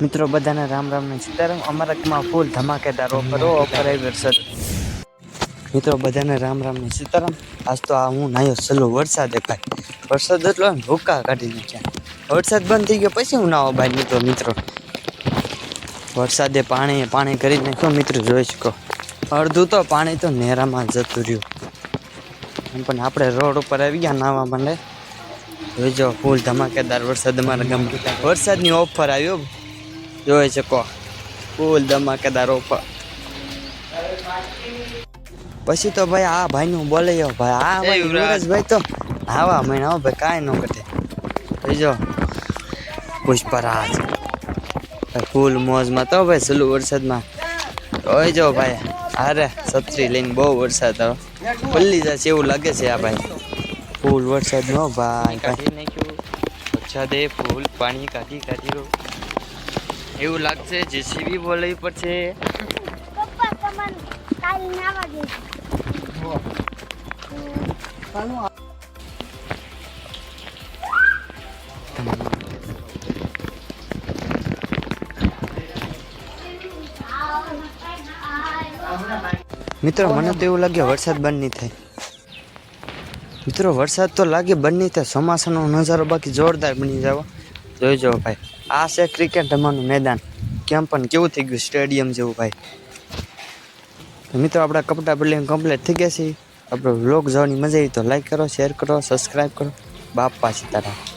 મિત્રો, બધાને રામ રામ ને સીતારામ. અમારા ગામમાં ફૂલ ધમાકેદાર ઓફર ઓફર આવી વરસાદ મિત્રો, બધાને રામ રામ ને સીતારામ. આજ તો આ હું નાયો સલો વરસાદ ભાઈ. વરસાદ એટલો ભૂકા કાઢી નાખ્યા. વરસાદ બંધ થઈ ગયો, પછી હું નાવો ભાઈ મિત્રો મિત્રો. વરસાદે પાણી પાણી કરી નાખ્યો, મિત્રો, જોઈ શકો. અડધું તો પાણી તો નેરામાં જતું રહ્યું. એમ પણ આપણે રોડ ઉપર આવી ગયા નાવા માંડે. જોઈજો ફૂલ ધમાકેદાર વરસાદ અમારા ગામમાં. વરસાદની ઓફર આવ્યો જોઈ શકો. ફૂલ ધમાકેદાર ઓફર. પછી તો ભાઈ આ ભાઈ નું બોલે ભાઈ આ ભાઈ યુવરાજભાઈ તો આવા મહિના હો ભાઈ કાંઈ ન ઘટે. જોઈજો પુષ્પરાજ. ફૂલ મોજમાં તો ભાઈ સલુ વરસાદમાં. જોઈજો ભાઈ અરે છત્રી લઈને બહુ વરસાદ આવે પલ્લી જશે એવું લાગે છે આ ભાઈ. ફૂલ વરસાદ નો ભાઈ કાઢી નાખ્યું. વરસાદે ફૂલ પાણી કાઢી કાઢ્યું. એવું લાગશે જેસીબી બોલાવી પડશે. પપ્પા તમને કાલ નાવા દે. મિત્રો મને તો એવું લાગે વરસાદ બંધ નહીં થાય. મિત્રો વરસાદ તો લાગે બંધ નહીં થાય. ચોમાસાનો નજારો બાકી જોરદાર બની જવા. જાવ જોઈજો ભાઈ. આ છે ક્રિકેટ રમવાનું મેદાન. કેમ પણ કેવું થઈ ગયું સ્ટેડિયમ જેવું ભાઈ? મિત્રો, આપણા કપડાં બદલીને કમ્પ્લીટ થઈ ગયા છે. આપણો વ્લોગ જોવાની મજા આવી તો લાઈક કરો શેર કરો સબસ્ક્રાઈબ કરો. બાપ પાછી સીતારામ.